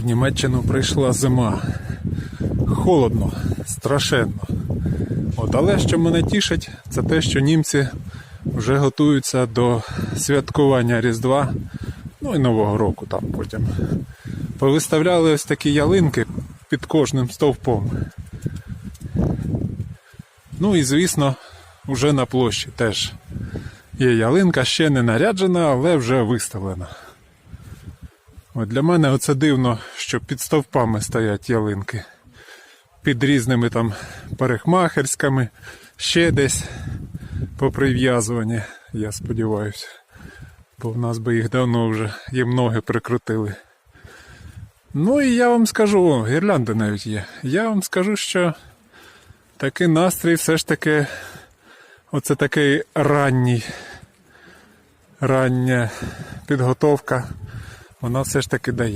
В Німеччину прийшла зима. Холодно, страшенно. От, але що мене тішить, це те, що німці вже готуються до святкування Різдва, ну і Нового року там потім. Повиставляли ось такі ялинки під кожним стовпом. Ну і звісно, вже на площі теж є ялинка, ще не наряджена, але вже виставлена. От для мене оце дивно, що під стовпами стоять ялинки. Під різними там парикмахерськами, ще десь поприв'язувані, я сподіваюся. Бо в нас би їх давно вже їм ноги прикрутили. Ну і я вам скажу, о, гірлянди навіть є. Я вам скажу, що такий настрій все ж таки, оце такий ранній, рання підготовка, вона все ж таки дає.